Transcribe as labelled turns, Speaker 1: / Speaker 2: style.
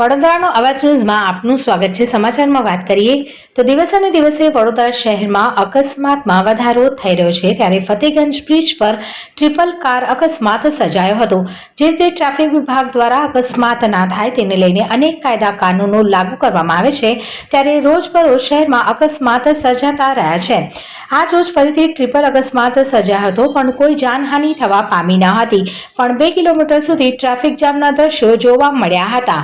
Speaker 1: વડોદરાનો અવાજ ન્યૂઝમાં આપનું સ્વાગત છે. સમાચારમાં વાત કરીએ તો દિવસે ને દિવસે વડોદરા શહેરમાં અકસ્માતમાં વધારો થઈ રહ્યો છે. ત્યારે ફતેગંજ બ્રિજ પર ટ્રિપલ કાર અકસ્માત સર્જાયો હતો. જે તે ટ્રાફિક વિભાગ દ્વારા અકસ્માત ના થાય તેને લઈને અનેક કાયદા કાનૂનો લાગુ કરવામાં આવે છે. ત્યારે રોજબરોજ શહેરમાં અકસ્માત સર્જાતા રહ્યા છે. આજ રોજ ફરીથી ટ્રિપલ અકસ્માત સર્જાયો હતો, પણ કોઈ જાનહાનિ થવા પામી ન હતી. પણ બે કિલોમીટર સુધી ટ્રાફિક જામના દ્રશ્યો જોવા મળ્યા હતા.